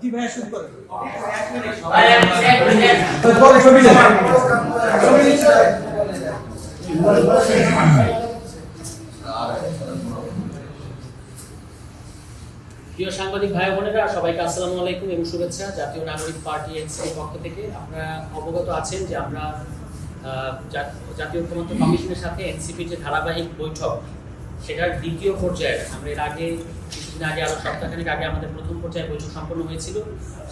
জি ভাইয়া শুরু করেন প্রিয় সাংবাদিক ভাই বোনেরা সবাইকে আসসালামু আলাইকুম এবং শুভেচ্ছা। জাতীয় নাগরিক পার্টি এনসিপির পক্ষ থেকে আপনারা অবগত আছেন যে আমরা জাতীয় ঐক্যমত্য কমিশনের সাথে এনসিপির যে ধারাবাহিক বৈঠক সেটার দ্বিতীয় পর্যায়ে আমরা এর আগে কিছুদিন আগে, আরও সপ্তাহখানেক আগে আমাদের প্রথম পর্যায়ে বৈঠক সম্পন্ন হয়েছিল।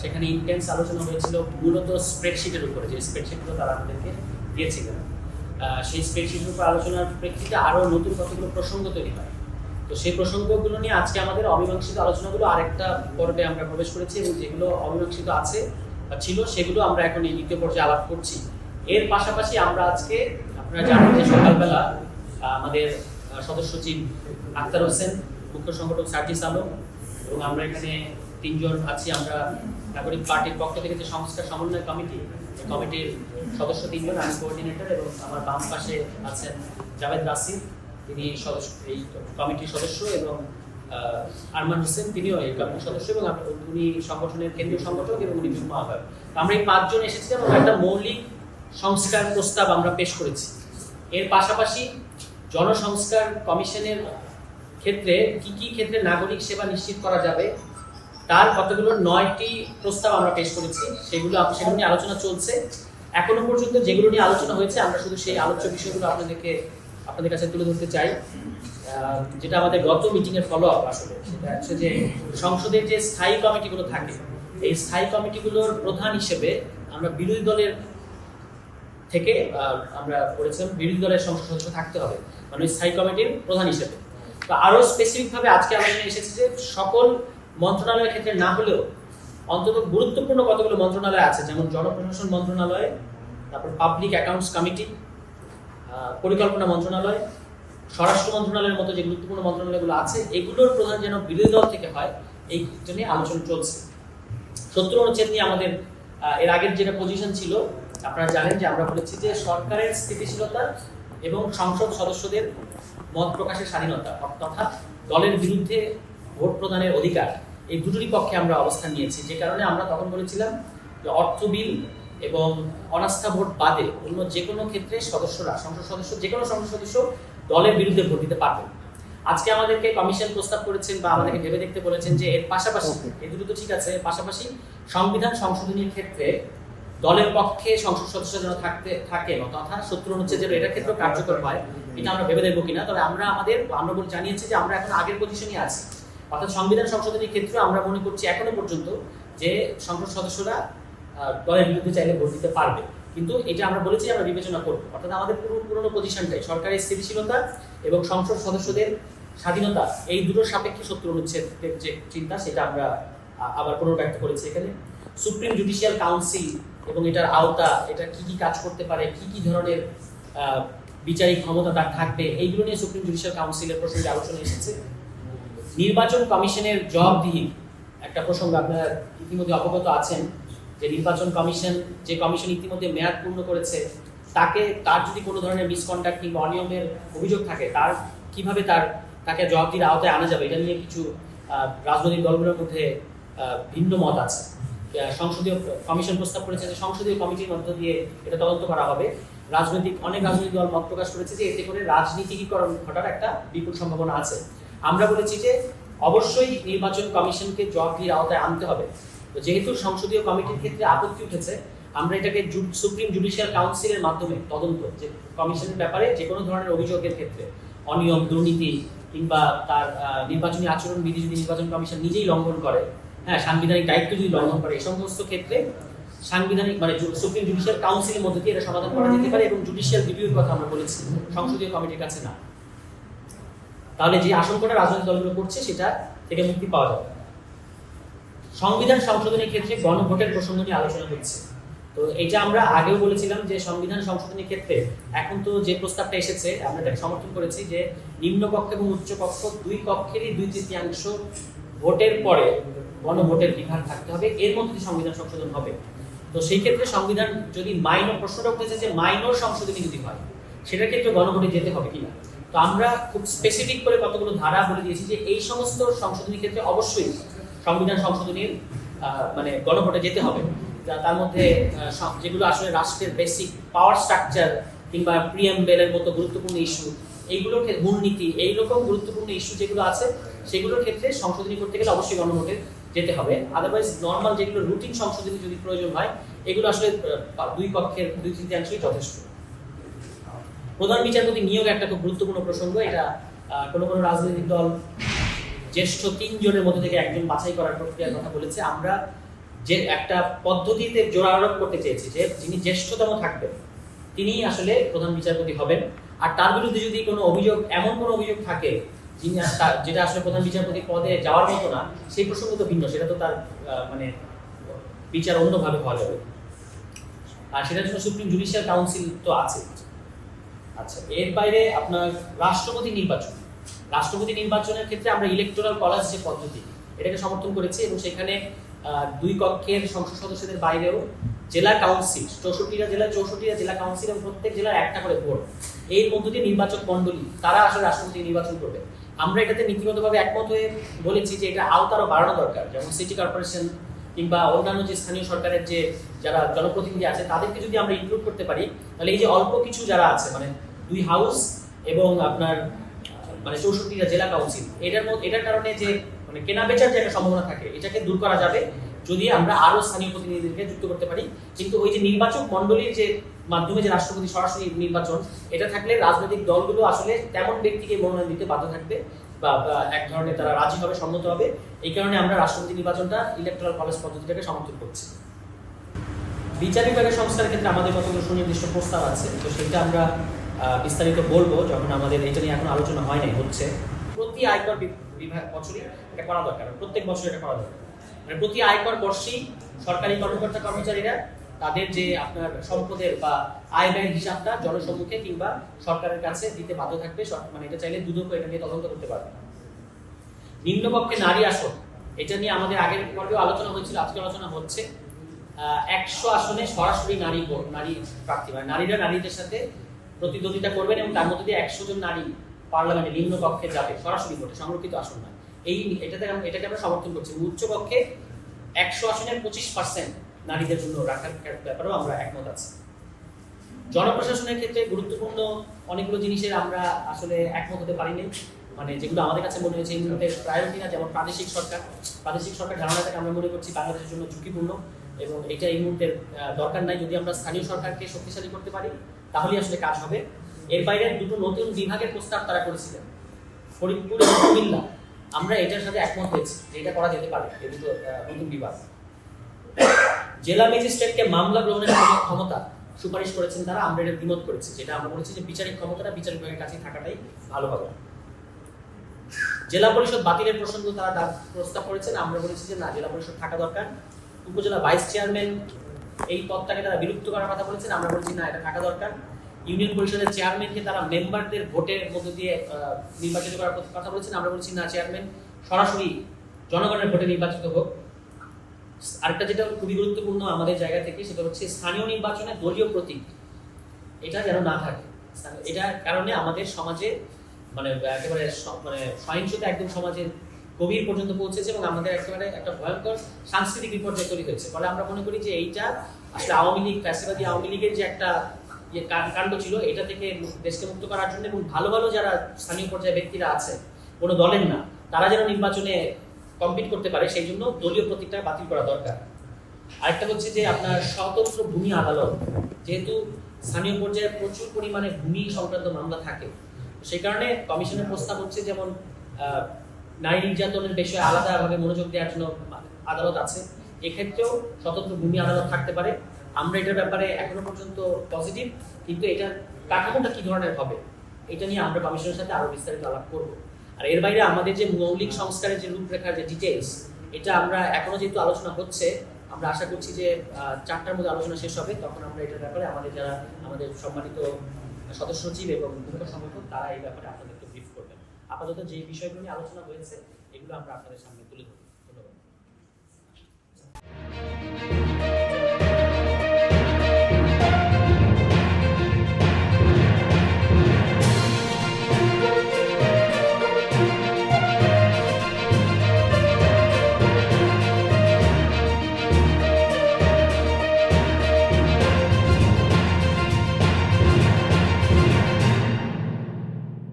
সেখানে ইন্টেন্স আলোচনা হয়েছিল মূলত স্প্রেডশিটের উপরে, যে স্প্রেডশিটগুলো তারা আমাদেরকে দিয়েছিলেন। সেই স্প্রেডশিটের উপর আলোচনার প্রেক্ষিতে আরও নতুন কতগুলো প্রসঙ্গ তৈরি হয়। তো সেই প্রসঙ্গগুলো নিয়ে আজকে আমাদের অমীমাংসিত আলোচনাগুলো আরেকটা পর্বে আমরা প্রবেশ করেছি এবং যেগুলো অমীমাংসিত আছে বা ছিল, সেগুলো আমরা এখন এই দ্বিতীয় পর্যায়ে আলাপ করছি। এর পাশাপাশি আমরা আজকে, আপনারা জানেন যে সকালবেলা আমাদের সদস্য সচিব আক্তার হোসেন মুখ্য সংগঠক সার্জিস আলম এবং আমরা এখানে তিনজন আছি। আমরা নাগরিক পার্টির পক্ষ থেকে যে সংস্কার সমন্বয় কমিটি কমিটির সদস্য তিনজন, আমি কোঅর্ডিনেটর এবং আমার বাম পাশে আছেন জাভেদ রাসিম তিনি সদস্য, এই কমিটির সদস্য এবং আরমান হোসেন, তিনিও এই কমিটির সদস্য এবং উনি সংগঠনের কেন্দ্রীয় সংগঠক এবং উনি যুগ্ম আহ্বায়ক আমরা এই পাঁচজন এসেছিলাম এবং একটা মৌলিক সংস্কার প্রস্তাব আমরা পেশ করেছি। এর পাশাপাশি জনসংস্কার কমিশনের ক্ষেত্রে কি কি ক্ষেত্রে নাগরিক সেবা নিশ্চিত করা যাবে, তার কতগুলো নয়টি প্রস্তাব আমরা পেশ করেছি, সেগুলো সেগুলো নিয়ে আলোচনা চলছে। এখনও পর্যন্ত যেগুলো নিয়ে আলোচনা হয়েছে, আমরা শুধু সেই আলোচ্য বিষয়গুলো আপনাদেরকে, আপনাদের কাছে তুলে ধরতে চাই। যেটা আমাদের গত মিটিং এর ফলো আপ আসলে, সেটা হচ্ছে যে সংসদের যে স্থায়ী কমিটিগুলো থাকে, এই স্থায়ী কমিটিগুলোর প্রধান হিসেবে আমরা বিরোধী দলের থেকে আমরা করেছিলাম, বিরোধী দলের সংসদ সদস্য থাকতে হবে। মানে স্থায়ী কমিটির প্রধান হিসেবে। তো আরও স্পেসিফিক ভাবে আজকে আলোচনা এসেছে যে সকল মন্ত্রণালয়ের ক্ষেত্রে না হলেও অন্তত গুরুত্বপূর্ণ কতগুলো মন্ত্রণালয় আছে? যেমন জনপ্রশাসন মন্ত্রণালয়, তারপর পাবলিক অ্যাকাউন্টস কমিটি পরিকল্পনা মন্ত্রণালয়, স্বরাষ্ট্র মন্ত্রণালয়ের মতো যে গুরুত্বপূর্ণ মন্ত্রণালয়গুলো আছে, এগুলোর প্রধান যেন বিরোধী দল থেকে হয়, এই জন্য আলোচনা চলছে। সত্তর অনুচ্ছেদ নিয়ে আমাদের এর আগের যেটা পজিশন ছিল, আপনারা জানেন যে আমরা বলেছি যে সরকারের স্থিতিশীলতা এবং সংসদ সদস্যদের মত প্রকাশের স্বাধীনতা তথা দলের বিরুদ্ধে ভোট প্রদানের অধিকার এই দুটোরই পক্ষে আমরা অবস্থান নিয়েছি। যে কারণে আমরা তখন বলেছিলাম যে অর্থ বিল এবং অনাস্থা ভোট বাদে অন্য যে কোনো ক্ষেত্রে সদস্যরা সংসদ সদস্য যে কোনো সংসদ সদস্য দলের বিরুদ্ধে ভোট দিতে পারবে আজকে আমাদেরকে কমিশন প্রস্তাব করেছেন বা আমাদেরকে ভেবে দেখতে বলেছেন যে এর পাশাপাশি এই দুটো তো ঠিক আছে এর পাশাপাশি সংবিধান সংশোধনীর ক্ষেত্রে দলের পক্ষে সংসদ সদস্য যেন থাকতে থাকে তথা সত্তর অনুচ্ছেদ যেন এটার ক্ষেত্রে কার্যকর হয়, এটা আমরা ভেবে দেখব কিনা। তবে আমরা আমাদের, আমরা বলে জানিয়েছি যে আমরা এখন আগের পজিশনই আছি। অর্থাৎ সংবিধান সংশোধনীর ক্ষেত্রে আমরা মনে করছি এখনও পর্যন্ত যে সংসদ সদস্যরা দলের বিরুদ্ধে চাইলে ভোট দিতে পারবে। কিন্তু এটা আমরা বলেছি, আমরা বিবেচনা করব। অর্থাৎ আমাদের পুরো, পুরোনো পজিশনটাই সরকারের স্থিতিশীলতা এবং সংসদ সদস্যদের স্বাধীনতা, এই দুটোর সাপেক্ষে সত্তর অনুচ্ছেদের যে চিন্তা, সেটা আমরা আবার পুনর্ব্যক্ত করেছি এখানে। সুপ্রিম জুডিশিয়াল কাউন্সিল এবং এটার আওতা, এটা কি কি কাজ করতে পারে, কি কি ধরনের বিচারিক ক্ষমতা তার থাকবে, এইগুলো নিয়ে সুপ্রিম জুডিশিয়াল কাউন্সিলের প্রসঙ্গে আলোচনা এসেছে। নির্বাচন কমিশনের জবাবদিহি, একটা প্রসঙ্গ আপনারা ইতিমধ্যে অবগত আছেন, যে নির্বাচন কমিশন, যে কমিশন ইতিমধ্যে মেয়াদ পূর্ণ করেছে, তাকে, তার যদি কোনো ধরনের মিসকন্ডাক্ট কিংবা অনিয়মের অভিযোগ থাকে, তার, কীভাবে তার, তাকে জবাবদিহির আওতায় আনা যাবে, এটা নিয়ে কিছু রাজনৈতিক দলগুলোর মধ্যে ভিন্ন মত আছে। সংসদীয় কমিশন প্রস্তাব করেছে যে সংসদীয় কমিটির মধ্য দিয়ে এটা তদন্ত করা হবে। রাজনৈতিক, অনেক রাজনৈতিক দল মত প্রকাশ করেছে যে এতে করে রাজনীতিকীকরণ ঘটার একটা বিপুল সম্ভাবনা আছে। আমরা বলেছি যে অবশ্যই নির্বাচন কমিশনকে জবাবদিহির আওতায় আনতে হবে। তো যেহেতু সংসদীয় কমিটির ক্ষেত্রে আপত্তি উঠেছে, আমরা এটাকে সুপ্রিম জুডিশিয়াল কাউন্সিলের মাধ্যমে তদন্ত, যে কমিশনের ব্যাপারে যে কোনো ধরনের অভিযোগের ক্ষেত্রে, অনিয়ম, দুর্নীতি কিংবা তার নির্বাচনী আচরণ, বিধি যদি নির্বাচন কমিশন নিজেই লঙ্ঘন করে হ্যাঁ সাংবিধানিক দায়িত্ব যদি লঙ্ঘন করে, এই সমস্ত ক্ষেত্রে সাংবিধানিক মানে সুপ্রিম জুডিশিয়াল কাউন্সিলের মধ্যে দিয়ে এটা সমাধান করা যেতে পারে এবং জুডিশিয়াল রিভিউর কথা আমরা বলেছি, সংসদীয় কমিটির কাছে না। তাহলে যে আশঙ্কাটা রাজনৈতিক দলগুলো করছে, সেটা থেকে মুক্তি পাওয়া যাবে। সংবিধান সংশোধনের ক্ষেত্রে গণভোটের প্রসঙ্গ নিয়ে আলোচনা হচ্ছে। তো এটা আমরা আগেও বলেছিলাম যে সংবিধান সংশোধনের ক্ষেত্রে এখন তো যে প্রস্তাবটা এসেছে, আমরা এটাকে সমর্থন করেছি যে নিম্ন কক্ষ এবং উচ্চ কক্ষ দুই কক্ষেরই দুই তৃতীয়াংশ ভোটের পরে গণভোটের বিভাগ থাকতে হবে, এর মধ্যে সংবিধান সংশোধন হবে। তো সেই ক্ষেত্রে সংবিধান যদি মাইনর প্রশ্নটা উঠেছে যে মাইনর সংশোধনী যদি হয়, সেটার ক্ষেত্রে গণভোটে যেতে হবে কিনা? তো আমরা খুব স্পেসিফিক করে কতগুলো ধারা বলে দিয়েছি যে এই সমস্ত সংশোধনীর ক্ষেত্রে অবশ্যই সংবিধান সংশোধনীর মানে গণভোটে যেতে হবে। তার মধ্যে যেগুলো আসলে রাষ্ট্রের বেসিক পাওয়ার স্ট্রাকচার কিংবা প্রিএমবেলের মতো গুরুত্বপূর্ণ ইস্যু এইগুলোর মূলনীতি, এইরকম গুরুত্বপূর্ণ ইস্যু যেগুলো আছে, সেগুলোর ক্ষেত্রে সংশোধনী করতে গেলে অবশ্যই গণভোটে যেতে হবে। আদারওয়াইজ নর্মাল যেগুলো রুটিন সংশোধনী যদি প্রয়োজন হয়, এগুলো আসলে দুই পক্ষের, দুই তৃতীয়াংশই যথেষ্ট। প্রধান বিচারপতি নিয়োগ একটা খুব গুরুত্বপূর্ণ প্রসঙ্গ। এটা কোনো কোনো রাজনৈতিক দল জ্যেষ্ঠ তিনজনের মধ্যে থেকে একজন বাছাই করার প্রক্রিয়ার কথা বলেছে। আমরা যে একটা পদ্ধতিতে জোর আরোপ করতে চেয়েছি যে, যিনি জ্যেষ্ঠতম থাকবেন তিনি আসলে প্রধান বিচারপতি হবেন। আর তার বিরুদ্ধে যদি কোনো অভিযোগ, এমন কোনো অভিযোগ থাকে যিনি যেটা আসলে প্রধান বিচারপতি পদে যাওয়ার মতো না, সেই প্রসঙ্গ তো ভিন্ন, সেটা তো তার মানে বিচার অন্যভাবে হওয়া যাবে। আর সেটার জন্য সুপ্রিম জুডিশিয়াল কাউন্সিল তো আছে। আচ্ছা এর বাইরে আপনার রাষ্ট্রপতি নির্বাচন। রাষ্ট্রপতি নির্বাচনের ক্ষেত্রে আমরা ইলেকটোরাল কলেজ যে পদ্ধতি, এটাকে সমর্থন করেছি এবং সেখানে দুই কক্ষের সংসদ সদস্যদের বাইরেও জেলা কাউন্সিল, চৌষট্টিটা জেলার চৌষট্টিটা জেলা কাউন্সিল এবং প্রত্যেক জেলার একটা করে ভোট মধ্য দিয়ে নির্বাচক মণ্ডলী, তারা আসলে রাষ্ট্রপতি নির্বাচন করবে। আমরা এটাতে নীতিগতভাবে একমত হয়ে বলেছি যে এটা আওতারও বাড়ানো দরকার। যেমন সিটি কর্পোরেশন কিংবা অন্যান্য যে স্থানীয় সরকারের যে যারা জনপ্রতিনিধি আছে, তাদেরকে যদি আমরা ইনক্লুড করতে পারি, তাহলে এই যে অল্প কিছু যারা আছে মানে দুই হাউস এবং আপনার মানে চৌষট্টিটা জেলা কাউন্সিল এটার মধ্যে, এটার কারণে যে মানে কেনা বেচার যে একটা সম্ভাবনা থাকে, এটাকে দূর করা যাবে। যদি আমরা আরও স্থানীয় প্রতিনিধিদেরকে যুক্ত করতে পারি, কিন্তু ওই যে নির্বাচক মণ্ডলীর যে মাধ্যমে যে রাষ্ট্রপতি সরাসরি নির্বাচন, এটা থাকলে রাজনৈতিক দলগুলো আসলে তেমন ব্যক্তিকে মনোনয়ন দিতে বাধ্য থাকবে বা এক ধরনের তারা রাজি হবে, সম্মত হবে। এই কারণে আমরা রাষ্ট্রপতি নির্বাচনটা ইলেকট্রাল কলেজ পদ্ধতিটাকে সমর্থন করছি। বিচার বিভাগের সংস্কারের ক্ষেত্রে আমাদের কতগুলো সুনির্দিষ্ট প্রস্তাব আছে, তো সেটা আমরা বিস্তারিত বলব যখন আমাদের এটা নিয়ে এখন আলোচনা হয় নাই, হচ্ছে প্রতি আয়কর বিভাগ বছরই এটা করা দরকার, প্রত্যেক বছর এটা করা দরকার। মানে প্রতি আয়কর বর্ষেই সরকারি কর্মকর্তা কর্মচারীরা তাদের যে আপনার সম্পদের বা আয় ব্যয়ের হিসাবটা জনসম্মুখে কিংবা সরকারের কাছে দিতে বাধ্য থাকবে মানে এটা চাইলে দুদক এটা নিয়ে তদন্ত করতে পারবে। নিম্নপক্ষে নারী আসন, এটা নিয়ে আমাদের আগের পর্বেও আলোচনা হয়েছিল, আজকে আলোচনা হচ্ছে। একশো আসনে সরাসরি নারী নারী প্রার্থী মানে নারীরা নারীদের সাথে প্রতিদ্বন্দ্বিতা করবেন এবং তার মধ্যে দিয়ে একশো জন নারী পার্লামেন্টে নিম্ন কক্ষে যাবে, সরাসরি ভোটে, সংরক্ষিত আসন না এই, এটাতে এটাকে আমরা সমর্থন করছি। উচ্চপক্ষে একশো আসনের পঁচিশ পার্সেন্ট নারীদের জন্য রাখার ব্যাপারেও আমরা একমত আছি। জনপ্রশাসনের ক্ষেত্রে গুরুত্বপূর্ণ অনেকগুলো জিনিসের আমরা আসলে একমত হতে পারিনি। মানে যেগুলো আমাদের কাছে মনে হয়েছে এই প্রায়োরিটি না যেমন প্রাদেশিক সরকার। প্রাদেশিক সরকার ধারণাটাকে আমরা মনে করছি বাংলাদেশের জন্য ঝুঁকিপূর্ণ এবং এটা এই মুহূর্তে দরকার নাই যদি আমরা স্থানীয় সরকারকে শক্তিশালী করতে পারি, তাহলেই আসলে কাজ হবে। এর বাইরে দুটো নতুন বিভাগের প্রস্তাব তারা করেছিলেন। ফরিদপুর এবং কুমিল্লা। আমরা এটার সাথে একমত হয়েছি যে এটা করা যেতে পারে এই দুটো নতুন বিভাগ। জেলা ম্যাজিস্ট্রেটকে মামলা গ্রহণের ক্ষমতা সুপারিশ করেছেন তারা, আমরা এটা দ্বিমত করেছি। যেটা আমরা বলেছি যে বিচারিক ক্ষমতাটা বিচার বিভাগের কাছে থাকাটাই ভালো হবে। জেলা পরিষদ বাতিলের প্রসঙ্গ তারা প্রস্তাব করেছেন। আমরা বলেছি যে না, জেলা পরিষদ থাকা দরকার। উপজেলা ভাইস চেয়ারম্যান এই পদটাকে তারা বিলুপ্ত করার কথা বলেছেন। আমরা বলছি না, এটা থাকা দরকার। ইউনিয়ন পরিষদের চেয়ারম্যানকে তারা মেম্বারদের ভোটের মধ্যে দিয়ে নির্বাচিত করার কথা বলেছেন। আমরা বলছি না, চেয়ারম্যান সরাসরি জনগণের ভোটে নির্বাচিত হোক। আরেকটা যেটা খুবই গুরুত্বপূর্ণ আমাদের জায়গা থেকে, সেটা হচ্ছে স্থানীয় নির্বাচনে দলীয় প্রতীক। এটা যেন না থাকে। এটার কারণে আমাদের সমাজে মানে একেবারে মানে সহিংসতা একদম সমাজের গভীর পর্যন্ত পৌঁছেছে এবং আমাদের একেবারে একটা ভয়ঙ্কর সাংস্কৃতিক বিপর্যয় তৈরি হয়েছে। ফলে আমরা মনে করি যে এইটা আসলে আওয়ামী লীগ, ফ্যাসিবাদী আওয়ামী লীগের যে একটা ইয়ে কাণ্ড ছিল, এটা থেকে দেশকে মুক্ত করার জন্য এবং ভালো ভালো যারা স্থানীয় পর্যায়ে ব্যক্তিরা আছে কোনো দলের না, তারা যেন নির্বাচনে কম্পিট করতে পারে সেই জন্য দলীয় প্রতীকটা বাতিল করা দরকার। আরেকটা হচ্ছে যে আপনার স্বতন্ত্র ভূমি আদালত। যেহেতু স্থানীয় পর্যায়ে প্রচুর পরিমাণে ভূমি সংক্রান্ত মামলা থাকে, সেই কারণে কমিশনের প্রস্তাব হচ্ছে যেমন নারী নির্যাতনের বিষয়ে আলাদাভাবে মনোযোগ দেওয়ার জন্য আদালত আছে। এক্ষেত্রেও স্বতন্ত্র ভূমি আদালত থাকতে পারে। আমরা এটার ব্যাপারে এখনও পর্যন্ত পজিটিভ কিন্তু এটা কাঠামোটা কি ধরনের হবে, এটা নিয়ে আমরা কমিশনের সাথে আরও বিস্তারিত আলাপ করব। আর এর বাইরে আমাদের যে মৌলিক সংস্কারের যে রূপরেখার যে ডিটেলস এটা আমরা এখনও যেহেতু আলোচনা হচ্ছে, আমরা আশা করছি যে চারটার মধ্যে আলোচনা শেষ হবে, তখন আমরা এটার ব্যাপারে আমাদের যারা, আমাদের সম্মানিত সদস্য সচিব এবং ভূমিকা সংগঠন তারা এই ব্যাপারে আপনাদের ব্রিফ করবেন। আপাতত যে বিষয়গুলো নিয়ে আলোচনা হয়েছে, এগুলো আমরা আপনাদের সামনে তুলে ধরব। ধন্যবাদ।